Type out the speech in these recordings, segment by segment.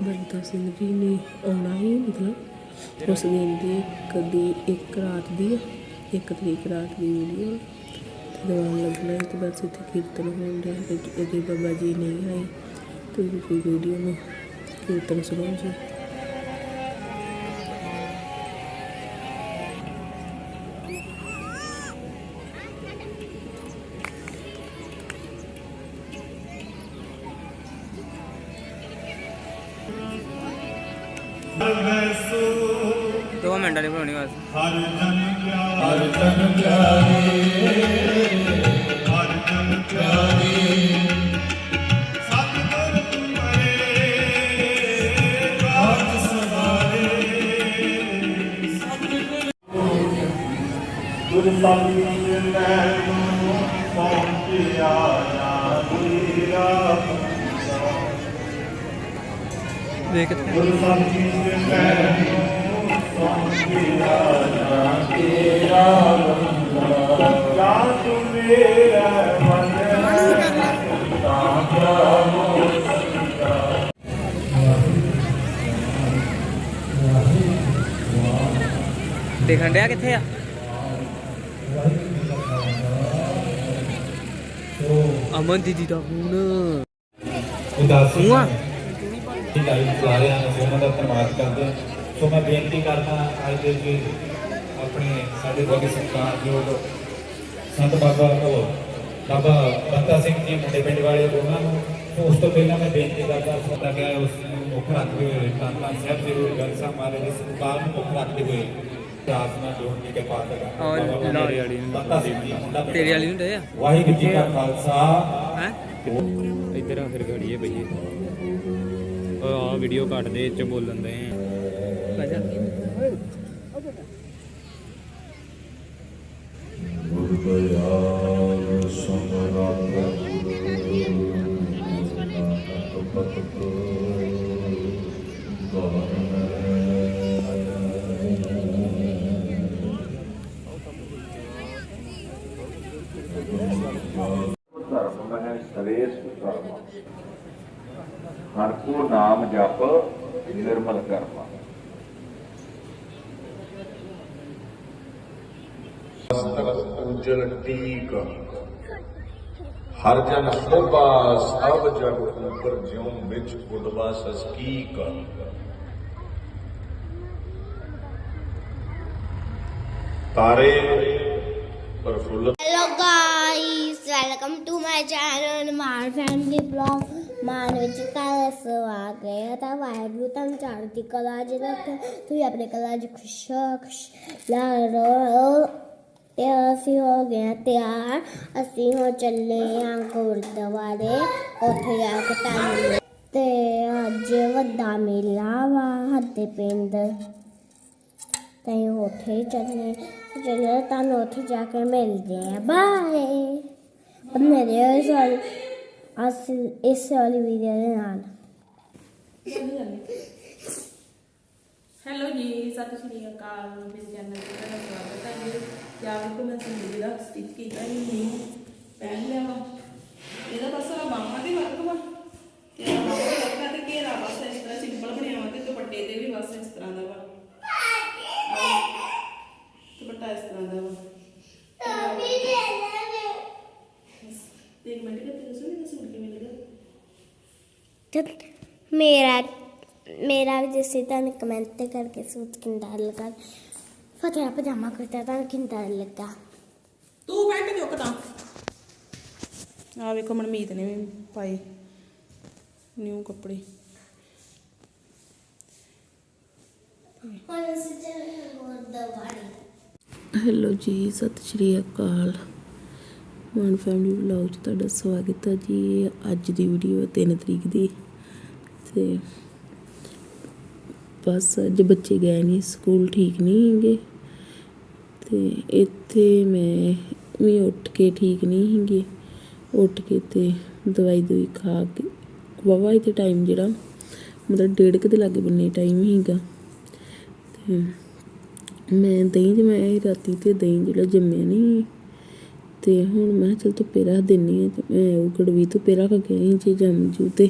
ਬੂਟਾ ਸਿੰਘ ਜੀ ਨੇ ਆਉਣਾ ਹੀ, ਮਤਲਬ ਉਸ ਦਿਨ ਦੀ ਕਦੀ ਇੱਕ ਰਾਤ ਦੀ ਇੱਕ ਤਰੀਕ ਰਾਤ ਦੀ ਵੀਡੀਓ ਤੇ ਦੀਵਾਨ ਲੱਗਣਾ ਤੇ ਬਸ ਇੱਥੇ ਕੀਰਤਨ ਹੋਣ ਡਿਆ ਤੇ ਅਜੇ ਬਾਬਾ ਜੀ ਨਹੀਂ ਆਏ, ਤੇ ਵੀਡੀਓ ਨੂੰ ਕੀਰਤਨ ਸੁਣੋ ਜੀ। ਦੋ ਮਿੰਟਾਂ ਦੀ ਬਣਾਉਣੀ ਬਸ। ਹਰ ਜਨ ਪਿਆਰੇ। ਹਰ ਜਨ ਪਿਆਰੇ। ਹਰ ਜਨ ਪਿਆਰੇ। ਸਤਿਗੁਰ ਤੁਮਰੇ। ਰਾਜ ਸਵਾਰੇ। ਗੁਰ ਸਾਮੀ ਮੈਨੂੰ ਪਹੁੰਚਿਆ ਵੇਖ ਕਿੱਥੇ ਗੁਰ ਸਾਮੀ ਮੈਨੂੰ ਪਹੁੰਚਿਆ ਨਾ ਤੇਰਾ ਜਾਂ ਤੂੰ ਮੇਰਾ ਮਨ ਤਾਂ ਪ੍ਰਭੂ ਦੇਖਣ ਡਿਆ ਕਿੱਥੇ ਆ ਅਮਨ ਦੀਦੀ ਦਾ ਫੋਨ ਉਦਾਸੀ ਲਾਈਵ ਚਲਾ ਰਹੇ ਹਨ ਉਹਨਾਂ ਦਾ ਧੰਨਵਾਦ ਕਰਦੇ ਹਾਂ। ਸੋ ਮੈਂ ਬੇਨਤੀ ਕਰਦਾ ਅੱਜ ਦੇ ਜੀ ਆਪਣੇ ਸਾਡੇ ਬਹੁਤ ਸਤਿਕਾਰਯੋਗ ਸੰਤ ਬਾਬਾ ਉਹ ਬਾਬਾ ਬੰਤਾ ਸਿੰਘ ਜੀ ਮੁੰਡੇ ਪਿੰਡ ਵਾਲੇ ਉਹਨਾਂ ਨੂੰ ਉਸ ਤੋਂ ਪਹਿਲਾਂ ਮੈਂ ਬੇਨਤੀ ਕਰਦਾ ਸੋਦਾ ਗਿਆ ਉਸ ਨੂੰ ਮੁੱਖ ਰੱਖਦੇ ਹੋਏ ਤਾਂ ਤਾਂ ਸਾਹਿਬ ਜੀ ਦੇ ਮਹਾਰਾਜ ਦੇ ਸਤਿਕਾਰ ਨੂੰ ਮੁੱਖ ਰੱਖਦੇ ਹੋਏ ਪ੍ਰਾਰਥਨਾ ਜੋੜ ਕੇ ਮੁੰਡਾ ਪਿੰਡ ਤੇਰੀ ਵਾਲੀ। ਨੂੰ ਡੇ ਆ? ਵਾਹਿਗੁਰੂ ਜੀ ਕਾ ਖਾਲਸਾ। ਹੈ? ਇੱਧਰ ਆ ਫਿਰ ਘੜੀਏ ਉਹ ਆ ਵੀਡੀਓ ਕੱਟ ਦੇ ਚ ਬੋਲਣ ਦੇ। ਗੁਰਦਿਆਲ निर्मल कर्म हर जन सब जग ऊपर ज्यो बिच सस्की कर तारे प्रफुल्लित Hello guys, welcome to my family vlog Maan ਵਿੱਚ ਕਾਲ ਸਵਾਗਤ ਤਾਂ ਵਾਹਿਗੁਰੂ ਤੁਹਾਨੂੰ ਚੜ੍ਹਦੀ ਕਲਾ ਚ ਰੱਖੇ। ਤੁਸੀਂ ਆਪਣੇ ਕਲਾ ਚ ਖੁਸ਼ ਖੁਸ਼ ਰਹੋ ਤੇ ਅਸੀਂ ਹੋ ਗਏ ਤਿਆਰ। ਅਸੀਂ ਹੋ ਚੱਲੇ ਹਾਂ ਗੁਰਦੁਆਰੇ ਉੱਥੇ ਜਾ ਕੇ ਤੁਹਾਨੂੰ ਤੇ ਅੱਜ ਵੱਡਾ ਮੇਲਾ ਵਾ ਸਾਡੇ ਪਿੰਡ। ਤੇ ਉੱਥੇ ਚੱਲੇ। ਚੱਲੇ ਤੁਹਾਨੂੰ ਉੱਥੇ ਜਾ ਕੇ ਮਿਲਦੇ ਆ ਬਾਏ ਬੰਨੇ ਇਸ ਵਾਲੀ ਅਸ ਇਸ ਵਾਲੀ ਵੀਡੀਓ ਦੇ ਨਾਲ ਹੈਲੋ ਜੀ ਸਤਿ ਸ਼੍ਰੀ ਅਕਾਲ, ਮੇਰੇ ਚੈਨਲ ਤੇ ਤੁਹਾਡਾ ਸਵਾਗਤ ਹੈ। ਜੀ ਯਾਰ ਕੋ ਮੈਂ ਸੰਗੀ ਦਾ ਸਟਿਚ ਕੀਤਾ ਹੀ ਨਹੀਂ ਪਹਿਨ ਲਿਆ ਵਾ ਇਹਦਾ ਬਸ ਆ ਬਾਹਾਂ ਦੇ ਵਰਕ ਵਾ ਤੇ ਆ ਬਾਹਾਂ ਦੇ ਵਰਕ ਆ ਤੇ ਘੇਰਾ ਬਸ ਇਸ ਤਰ੍ਹਾਂ ਸਿੰਪਲ ਬਣਿਆ ਵਾ ਤੇ ਦੁਪੱਟੇ ਤੇ ਵੀ ਬਸ ਇਸ ਤਰ੍ਹਾਂ ਦਾ ਵਾ ਆਹ ਦੁਪੱਟਾ ਇਸ ਤਰ੍ਹਾਂ ਦਾ ਵਾ ਇੱਕ ਮਿੰਟ ਕਿ ਤੁਸੀਂ ਵੀ ਸੂਟ ਕਿਵੇਂ ਲੱਗਾ ਤੇ ਮੇਰਾ ਮੇਰਾ ਵੀ ਜਿਸੇ ਤੁਹਾਨੂੰ ਕਮੈਂਟ ਤੇ ਕਰਕੇ ਸੂਟ ਕਿੰਦਾ ਲੱਗਾ। ਫਤਿਹ ਪਜਾਮਾ ਕੁੜਤਾ ਤੁਹਾਨੂੰ ਕਿੰਦਾ ਲੱਗਾ? ਤੂੰ ਬੈਠ ਚੁੱਕ ਤਾਂ। ਆ ਵੇਖੋ ਮਨਮੀਤ ਨੇ ਵੀ ਪਾਏ ਨਿਊ ਕੱਪੜੇ। ਹੈਲੋ ਜੀ ਸਤਿ ਸ਼੍ਰੀ ਅਕਾਲ। ਮਨ ਫੈਮਿਲੀ ਵਲੌਗ 'ਚ ਤੁਹਾਡਾ ਸਵਾਗਤ ਹੈ ਜੀ। ਅੱਜ ਦੀ ਵੀਡੀਓ 3 ਤਰੀਕ ਦੀ। ਤੇ ਬਸ ਅੱਜ ਬੱਚੇ ਗਏ ਨਹੀਂ ਸਕੂਲ ਠੀਕ ਨਹੀਂ ਹੈਗੇ। ਅਤੇ ਇੱਥੇ ਮੈਂ ਵੀ ਉੱਠ ਕੇ ਠੀਕ ਨਹੀਂ ਹੈਗੀ। ਉੱਠ ਕੇ ਅਤੇ ਦਵਾਈ ਦਵਾਈ ਖਾ ਕੇ, ਵਾਹਵਾ ਇੱਥੇ ਟਾਈਮ ਜਿਹੜਾ, ਮਤਲਬ ਡੇਢ ਕੁ ਦੇ ਲਾਗੇ ਬੰਨੇ ਟਾਈਮ ਹੀਗਾ। ਅਤੇ ਮੈਂ ਦਹੀਂ ਜਮਾਇਆ ਸੀ ਰਾਤੀ ਤੇ ਦਹੀਂ ਜਿਹੜਾ ਜੰਮਿਆ ਨਹੀਂ ਤੇ ਹੁਣ ਮੈਂ ਕਿਹਾ ਚੱਲ ਧੁੱਪੇ ਰੱਖ ਦਿੰਨੀ ਆ ਤੇ ਮੈਂ ਉਹ ਗੜਵੀ ਧੁੱਪੇ ਰੱਖ ਕੇ ਆਈ ਜੇ ਜੰਮ ਜੂ ਤੇ।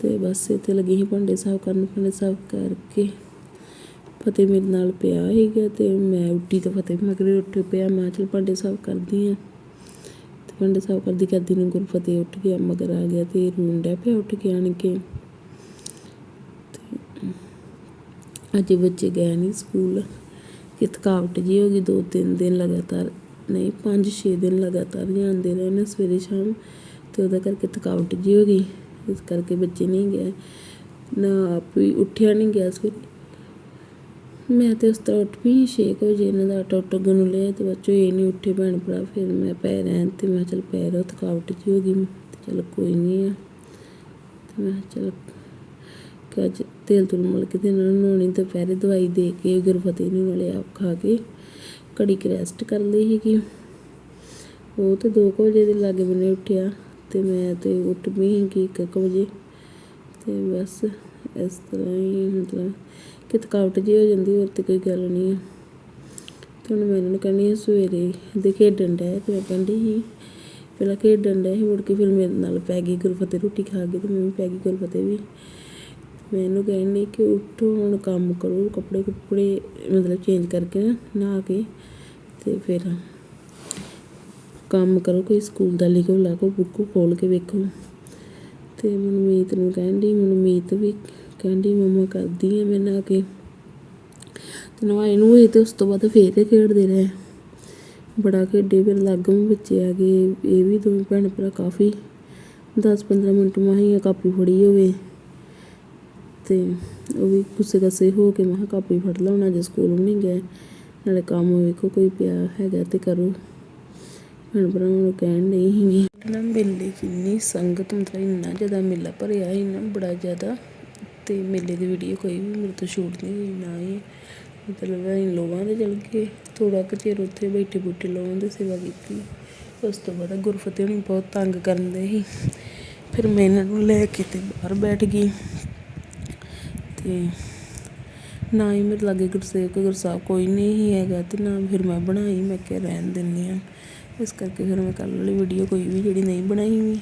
ਤੇ ਬਸ ਇੱਥੇ ਲੱਗੀ ਸੀ ਭਾਂਡੇ ਸਾਫ਼ ਕਰਨ, ਭਾਂਡੇ ਸਾਫ਼ ਕਰਕੇ। ਫਤਿਹ ਮੇਰੇ ਨਾਲ ਪਿਆ ਸੀਗਾ ਤੇ ਮੈਂ ਉੱਠੀ ਤਾਂ ਫਤਿਹ ਮਗਰ ਉੱਠ ਪਿਆ, ਮੈਂ ਚਲ ਭਾਂਡੇ ਸਾਫ਼ ਕਰਦੀ ਆ ਤੇ ਭਾਂਡੇ ਸਾਫ਼ ਕਰਦੀ ਕਰਦੀ ਨੂੰ ਗੁਰਫਤਿਹ ਉੱਠ ਗਿਆ, ਮਗਰ ਆ ਗਿਆ ਤੇ ਮੁੰਡਾ ਪਿਆ ਉੱਠ ਕੇ ਆਣ ਕੇ। ਅੱਜ ਬੱਚੇ ਗਏ ਨਹੀਂ ਸਕੂਲ। ਕਿ ਥਕਾਵਟ ਜੀ ਹੋ ਗਈ, ਦੋ ਤਿੰਨ ਦਿਨ ਲਗਾਤਾਰ, ਨਹੀਂ, ਪੰਜ ਛੇ ਦਿਨ ਲਗਾਤਾਰ ਜਾਂਦੇ ਰਹੇ ਨੇ ਸਵੇਰੇ ਸ਼ਾਮ। ਤੇ ਉਹਦਾ ਕਰਕੇ ਥਕਾਵਟ ਜੀ ਹੋ ਗਈ। ਇਸ ਕਰਕੇ ਬੱਚੇ ਨਹੀਂ ਗਏ। ਨਾ ਆਪ ਵੀ ਉੱਠਿਆ ਨਹੀਂ ਗਿਆ ਸਵੇਰੇ ਮੈਂ ਤੇ ਉਸ ਤਰ੍ਹਾਂ ਉੱਠ ਵੀ 6 ਵਜੇ, ਇਹਨਾਂ ਦਾ ਆਟਾ ਉਟਾ ਗੁੰਨ ਲਿਆ ਤੇ ਬੱਚੋ ਇਹ ਨਹੀਂ ਉੱਠੇ ਭੈਣ ਭਰਾ, ਫਿਰ ਮੈਂ ਪੈ ਰਹਿਣ ਤੇ ਮੈਂ ਚਲ ਪੈ ਰਹਾ ਥਕਾਵਟ ਜੀ ਹੋ ਗਈ। ਤੇ ਚਲ ਕੋਈ ਨਹੀਂ ਆ। ਤੇ ਮੈਂ ਚਲ ਕਿ ਅੱਜ ਤੇਲ ਤੁਲ ਮਲ ਕੇ ਤੇ ਇਹਨਾਂ ਨੂੰ ਨਹਾਉਣੀ ਦੁਪਹਿਰੇ ਦਵਾਈ ਦੇ ਕੇ, ਗੁਰਫਤਿਹ ਨੂੰ ਨਾਲੇ ਆਪ ਖਾ ਕੇ ਘੜੀ ਕੁ ਰੈਸਟ ਕਰ ਲਈ ਸੀਗੀ। ਉਹ ਤੇ 2 ਵਜੇ ਦੇ ਲਾਗੇ ਬਨੇ ਉੱਠਿਆ। ਅਤੇ ਮੈਂ ਤਾਂ ਉੱਠ ਵੀ ਸੀਗੀ 1 ਵਜੇ। ਅਤੇ ਬਸ ਇਸ ਤਰ੍ਹਾਂ ਹੀ ਮਤਲਬ ਕਿ ਥਕਾਵਟ ਜਿਹੀ ਹੋ ਜਾਂਦੀ, ਹੋਰ ਤਾਂ ਕੋਈ ਗੱਲ ਨਹੀਂ ਹੈ ਤੇ ਹੁਣ ਮੈਂ ਇਹਨਾਂ ਨੂੰ ਕਹਿੰਦੀ ਹਾਂ ਸਵੇਰੇ ਦੇ ਖੇਡਣ ਡਿਆ ਅਤੇ ਮੈਂ ਕਹਿੰਦੀ ਸੀ, ਪਹਿਲਾਂ ਖੇਡਣ ਡਿਆ ਸੀ ਮੁੜ ਕੇ ਫਿਰ ਮੇਰੇ ਨਾਲ ਪੈ ਗਈ ਗੁਰਫਤਿਹ ਰੋਟੀ ਖਾ ਕੇ ਅਤੇ ਮੈਂ ਵੀ ਪੈ ਗਈ ਗੁਰਫਤਿਹ ਵੀ। ਮੈਂ ਇਹਨੂੰ ਕਹਿੰਦੀ ਕਿ ਉੱਠੋ, ਹੁਣ ਕੰਮ ਕਰੋ, ਕੱਪੜੇ ਕੁੱਪੜੇ ਮਤਲਬ ਚੇਂਜ ਕਰਕੇ ਨਾ, ਨਹਾ ਕੇ ਅਤੇ ਫਿਰ ਕੰਮ ਕਰੋ, ਕੋਈ ਸਕੂਲ ਦਾ ਲਿਖੋ, ਲਾਗੋ, ਬੁੱਕ ਖੋਲ ਕੇ ਵੇਖੋ। ਤੇ ਮਨਮੀਤ ਨੂੰ ਕਹਿੰਦੀ ਮਨਮੀਤ ਵੀ ਕਹਿੰਦੀ ਮੰਮਾ ਕਰਦੀ ਆ ਮੈਂ ਕੇ। ਤੇ ਨਵਾਈ ਨੂੰ ਹੋਏ ਤੇ ਉਸ ਤੋਂ ਬਾਅਦ ਫੇਰ ਖੇਡਦੇ ਰਹੇ। ਬੜਾ ਖੇਡੇ, ਫਿਰ ਲਾਗੋਂ ਬੱਚੇ ਆ ਗਏ। ਇਹ ਵੀ ਦੋਵੇਂ ਭੈਣ ਭਰਾ ਕਾਫੀ 10-15 ਮਿੰਟ ਮਾਹੀ ਕਾਪੀ ਫੜੀ ਹੋਵੇ। ਤੇ ਉਹ ਵੀ ਗੁੱਸੇ ਗੁੱਸੇ ਹੋ ਕੇ ਮੈਂ ਕਿਹਾ ਕਾਪੀ ਫੜ ਲਾਉਣਾ ਜੇ ਸਕੂਲ ਨਹੀਂ ਗਏ। ਨਾਲੇ ਕੰਮ ਵੇਖੋ, ਕੋਈ ਪਿਆ ਹੈਗਾ ਤੇ ਕਰੋ। ਭੈਣ ਭਰਾਵਾਂ ਨੂੰ ਕਹਿਣ ਨਹੀਂ ਸੀਗੀ। ਨਾ ਮੇਲੇ 'ਚ ਸੰਗਤ ਮਤਲਬ ਇੰਨਾ ਜ਼ਿਆਦਾ ਮੇਲਾ ਭਰਿਆ ਸੀ ਨਾ, ਬੜਾ ਜ਼ਿਆਦਾ। ਤੇ ਮੇਲੇ ਦੀ ਵੀਡੀਓ ਕੋਈ ਵੀ ਮੇਰੇ ਤੋਂ ਸ਼ੂਟ ਨਹੀਂ ਹੋਈ, ਨਾ ਹੀ। ਮਤਲਬ ਅਸੀਂ ਲੋਵਾਂ ਦੇ ਚਲ ਕੇ ਥੋੜਾ ਕੁ ਚਿਰ ਉੱਥੇ ਬੈਠੇ ਬੂਟੇ ਲੋਵਾਂ ਦੀ ਸੇਵਾ ਕੀਤੀ। ਉਸ ਤੋਂ ਬਾਅਦ ਗੁਰਫਤਿਹ ਨੂੰ ਬਹੁਤ ਤੰਗ ਕਰਨ ਦੇ ਸੀ। ਫਿਰ ਮੈਂ ਇਹਨਾਂ ਨੂੰ ਲੈ ਕੇ ਤੇ ਬਾਹਰ ਬੈਠ ਗਈ। ਤੇ ਨਾ ਹੀ ਮੇਰੇ ਲਾਗੇ ਗੁਰਸੇਵਕ ਗੁਰਸਾਹਿਬ ਕੋਈ ਨਹੀਂ ਸੀ ਹੈਗਾ ਤੇ ਨਾ ਫਿਰ ਮੈਂ ਬਣਾਈ, ਮੈਂ ਕਿਹਾ ਰਹਿਣ ਦਿੰਦੀ ਆ ਇਸ ਕਰਕੇ ਫਿਰ ਮੈਂ ਕੱਲ੍ਹ ਵਾਲੀ ਵੀਡੀਓ ਕੋਈ ਵੀ ਜਿਹੜੀ ਨਹੀਂ ਬਣਾਈ ਵੀ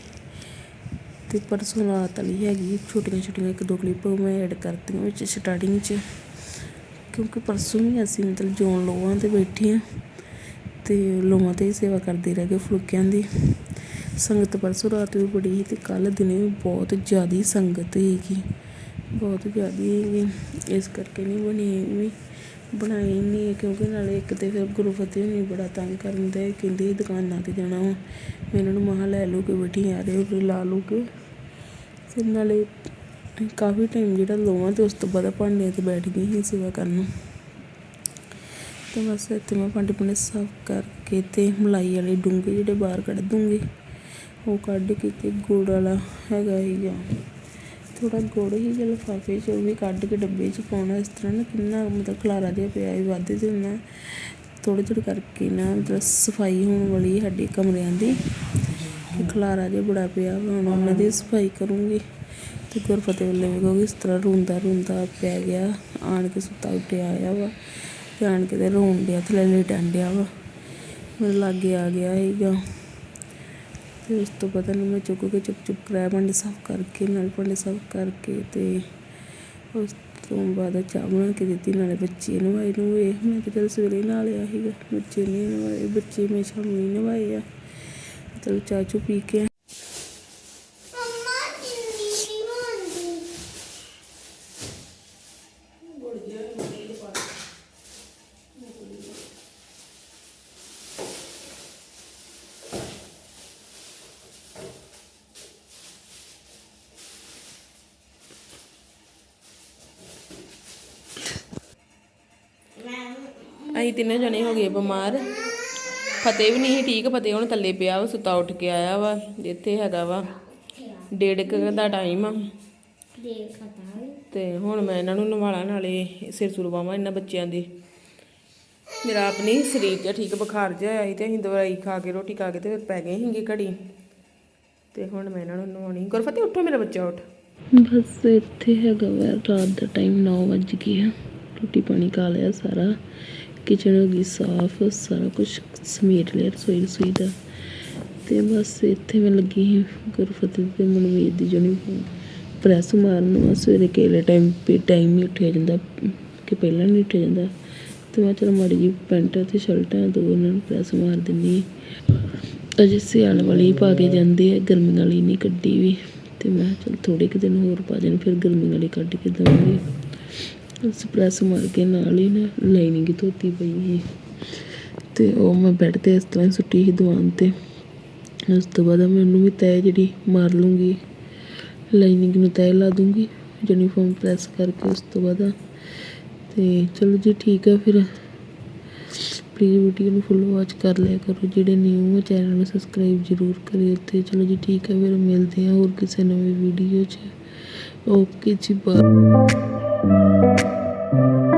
ਤੇ ਪਰਸੋਂ ਰਾਤ ਵਾਲੀ ਹੈਗੀ ਛੋਟੀਆਂ ਛੋਟੀਆਂ ਇੱਕ ਦੋ ਕਲਿੱਪ ਮੈਂ ਐਡ ਕਰਤੀਆਂ ਵਿੱਚ ਸਟਾਰਟਿੰਗ 'ਚ। ਕਿਉਂਕਿ ਪਰਸੋਂ ਵੀ ਅਸੀਂ ਮਤਲਬ ਜੋਨ ਲੋਆਂ ਤੇ ਬੈਠੇ ਆ ਤੇ ਲੋਆਂ ਤੇ ਹੀ ਸੇਵਾ ਕਰਦੇ ਰਹਿ ਗਏ ਫੁਲਕਿਆਂ ਦੀ। ਸੰਗਤ ਪਰਸੋਂ ਰਾਤ ਵੀ ਬੜੀ ਸੀ ਤੇ ਕੱਲ ਦਿਨੇ ਵੀ ਬਹੁਤ ਜ਼ਿਆਦੀ ਸੰਗਤ ਸੀਗੀ। ਬਹੁਤ ਜ਼ਿਆਦੀ ਹੈਗੀ ਇਸ ਕਰਕੇ ਨਹੀਂ ਬਣੀ ਵੀ ਬਣਾਈ ਨਹੀਂ ਹੈ, ਕਿਉਂਕਿ ਨਾਲੇ ਇੱਕ ਤਾਂ ਫਿਰ ਗੁਰੂ ਫਤਿਹ ਨਹੀਂ ਬੜਾ ਤੰਗ ਕਰਨ ਦੇ, ਕਹਿੰਦੇ ਦੁਕਾਨਾਂ ਤੇ ਜਾਣਾ ਵਾ। ਮੈਂ ਇਹਨਾਂ ਨੂੰ ਮਹਾ ਲੈ ਲਓ ਕਿ ਬੈਠੀ ਆ ਰਹੇ ਹੋ, ਲਾ ਲਓ ਕਿ। ਫਿਰ ਨਾਲੇ ਕਾਫੀ ਟਾਈਮ ਜਿਹੜਾ ਲੋਵਾਂ ਤੇ ਉਸ ਤੋਂ ਬਾਅਦ ਭਾਂਡਿਆਂ ਤੇ ਬੈਠ ਗਈ ਸੀ ਸੇਵਾ ਕਰਨ। ਤੇ ਬਸ ਇੱਥੇ ਮੈਂ ਭਾਂਡੇ ਭੁੰਡੇ ਸਾਫ਼ ਕਰਕੇ ਤੇ ਮਲਾਈ ਵਾਲੇ ਡੂੰਘੇ ਜਿਹੜੇ ਬਾਹਰ ਕੱਢ ਦੂੰਗੀ, ਉਹ ਕੱਢ ਕੇ ਤੇ ਗੁੜ ਵਾਲਾ ਹੈਗਾ ਹੀਗਾ ਥੋੜ੍ਹਾ ਗੁੜ ਹੀ ਜੇ ਲਿਫਾਫੇ 'ਚ ਉਹ ਵੀ ਕੱਢ ਕੇ ਡੱਬੇ 'ਚ ਪਾਉਣਾ ਇਸ ਤਰ੍ਹਾਂ ਨਾ ਕਿੰਨਾ ਮਤਲਬ ਖਲਾਰਾ ਜਿਹਾ ਪਿਆ ਵੀ ਵੱਧ ਤੇ ਨਾ ਥੋੜ੍ਹੇ ਥੋੜ੍ਹੇ ਕਰਕੇ ਨਾ ਮਤਲਬ ਸਫ਼ਾਈ ਹੋਣ ਵਾਲੀ ਸਾਡੇ ਕਮਰਿਆਂ ਦੀ। ਖਲਾਰਾ ਜਿਹਾ ਬੜਾ ਪਿਆ ਵਾ, ਹੁਣ ਉਹਨਾਂ ਦੀ ਸਫ਼ਾਈ ਕਰੂੰਗੀ। ਤੇ ਗੁਰਫਤਿਹ ਵੱਲੇ ਵੇਖੋ ਇਸ ਤਰ੍ਹਾਂ ਰੋਂਦਾ ਰੋਂਦਾ ਪੈ ਗਿਆ ਆਣ ਕੇ ਸੁੱਤਾ ਉੱਠਿਆ ਆਇਆ ਵਾ ਤੇ ਆਣ ਕੇ ਤੇ ਰੋਣ ਡਿਆ ਥੱਲੇ ਲੇਟਣ ਡਿਆ ਵਾ। ਮੇਰੇ ਲਾਗੇ ਆ ਗਿਆ ਸੀਗਾ। ਤੇ ਉਸ ਤੋਂ ਬਾਅਦ ਨਹੀਂ ਮੈਂ ਚੁੱਕ ਕੇ ਚੁੱਪ ਚੁੱਪ ਕਰਾਇਆ, ਭਾਂਡੇ ਸਾਫ਼ ਕਰਕੇ, ਨਾਲ ਭਾਂਡੇ ਸਾਫ਼ ਕਰਕੇ ਤੇ ਉਸ ਤੋਂ ਬਾਅਦ ਚਾਹ ਬਣਾ ਕੇ ਦਿੱਤੀ, ਨਾਲੇ ਬੱਚੇ ਨਵਾਏ ਨੂੰ ਇਹ ਮੈਂ ਤਾਂ ਚੱਲ ਸਵੇਰੇ ਨਾਲ ਲਿਆ ਸੀਗਾ, ਬੱਚੇ ਨਹੀਂ ਨਵਾਏ, ਬੱਚੇ ਮੈਂ ਸ਼ਾਮੀ ਨਵਾਏ ਆ। ਚਲ ਚਾਹ ਚੂ ਪੀ ਕੇ ਅਸੀਂ ਤਿੰਨੇ ਜਣੇ ਹੋ ਗਏ ਬਿਮਾਰ। ਫਤਿਹ ਵੀ ਨਹੀਂ ਠੀਕ, ਫਤਿਹ ਹੁਣ ਥੱਲੇ ਪਿਆ ਵਾ, ਸੁੱਤਾ ਉੱਠ ਕੇ ਆਇਆ ਵਾ ਇੱਥੇ ਹੈਗਾ ਵਾ। ਡੇਢ ਕੁ ਦਾ ਟਾਈਮ ਆ। ਤੇ ਹੁਣ ਮੈਂ ਇਹਨਾਂ ਨੂੰ ਨਵਾਲਾ ਨਾਲੇ ਸਿਰ ਸੁਰ ਇਹਨਾਂ ਬੱਚਿਆਂ ਦੇ। ਮੇਰਾ ਆਪਣੀ ਸਰੀਰ ਜਿਹਾ ਠੀਕ, ਬੁਖਾਰ ਜਿਹਾ ਆਇਆ ਸੀ ਤੇ ਅਸੀਂ ਦਵਾਈ ਖਾ ਕੇ, ਰੋਟੀ ਖਾ ਕੇ ਤੇ ਫਿਰ ਪੈ ਗਏ ਸੀਗੇ ਘੜੀ। ਤੇ ਹੁਣ ਮੈਂ ਇਹਨਾਂ ਨੂੰ ਨਵਾਉਣੀ। ਗੁਰਫਤਿਹ ਉੱਠੋ ਮੇਰਾ ਬੱਚਾ, ਉੱਠ। ਬਸ ਇੱਥੇ ਹੈਗਾ ਵਾ, ਰਾਤ ਦਾ ਟਾਈਮ 9 ਵਜ ਗਿਆ ਰੋਟੀ ਪਾਣੀ ਖਾ ਲਿਆ ਸਾਰਾ। ਕਿਚਨ ਹੋ ਗਈ ਸਾਫ਼ ਸਾਰਾ ਕੁਝ ਸਮੇਟ ਲਿਆ ਰਸੋਈ ਰਸੋਈ ਦਾ। ਤੇ ਬਸ ਇੱਥੇ ਮੈਂ ਲੱਗੀ ਸੀ ਗੁਰਫਤਿਹ ਤੇ ਮਨਵੀਰ ਦੀ ਯੂਨੀਫਾਰਮ ਪ੍ਰੈਸ ਮਾਰਨ ਵਾ ਸਵੇਰੇ ਕੇਲੇ ਟਾਈਮ ਪੇ ਟਾਈਮ ਨਹੀਂ ਉੱਠਿਆ ਜਾਂਦਾ, ਕਿ ਪਹਿਲਾਂ ਨਹੀਂ ਉੱਠਿਆ ਜਾਂਦਾ। ਤੇ ਮੈਂ ਚਲ ਮਾੜੀ ਜੀ ਪੈਂਟ ਤੇ ਸ਼ਰਟਾਂ ਦੋ ਉਹਨਾਂ ਨੂੰ ਪ੍ਰੈਸ ਮਾਰ ਦਿੰਦੀ ਅਜੇ ਸਿਆਲ ਵਾਲੀ ਪਾ ਕੇ ਜਾਂਦੇ ਆ ਗਰਮੀ ਵਾਲੀ ਨਹੀਂ ਕੱਢੀ ਵੀ। ਤੇ ਮੈਂ ਚਲ ਥੋੜੇ ਕੁ ਦਿਨ ਹੋਰ ਪਾ ਜਾਣ ਫਿਰ ਗਰਮੀ ਵਾਲੀ ਕੱਢ ਕੇ ਦਵਾਂਗੀ। ਸਪਰੈਸ ਮਾਰ ਕੇ ਨਾਲ ਹੀ ਨਾ ਲਾਈਨਿੰਗ ਧੋਤੀ ਪਈ ਸੀ। ਤੇ ਉਹ ਮੈਂ ਬੈੱਡ ਤੇ ਇਸ ਤਰ੍ਹਾਂ ਹੀ ਸੁੱਟੀ ਸੀ ਦੁਕਾਨ ਤੇ। ਉਸ ਤੋਂ ਬਾਅਦ ਮੈਂ ਉਹਨੂੰ ਵੀ ਤੈਅ ਜਿਹੜੀ ਮਾਰ ਲੂੰਗੀ ਲਾਈਨਿੰਗ ਨੂੰ ਤੈਅ ਲਾ ਦੂੰਗੀ ਯੂਨੀਫਾਰਮ ਪ੍ਰੈਸ ਕਰਕੇ ਉਸ ਤੋਂ ਬਾਅਦ। ਤੇ ਚਲੋ ਜੀ ਠੀਕ ਆ ਫਿਰ। ਪਲੀਜ਼ ਵੀਡੀਓ ਨੂੰ ਫੁੱਲ ਵਾਚ ਕਰ ਲਿਆ ਕਰੋ, ਜਿਹੜੇ ਨਿਊ ਹੈ ਚੈਨਲ ਨੂੰ ਸਬਸਕ੍ਰਾਈਬ ਜ਼ਰੂਰ ਕਰਿਓ ਤੇ ਚਲੋ ਜੀ ਠੀਕ ਹੈ ਫਿਰ, ਮਿਲਦੇ ਹਾਂ ਹੋਰ ਕਿਸੇ ਨਵੀਂ ਵੀਡੀਓ 'ਚ। ਓਕੇ ਜੀ ਬਾਏ thank you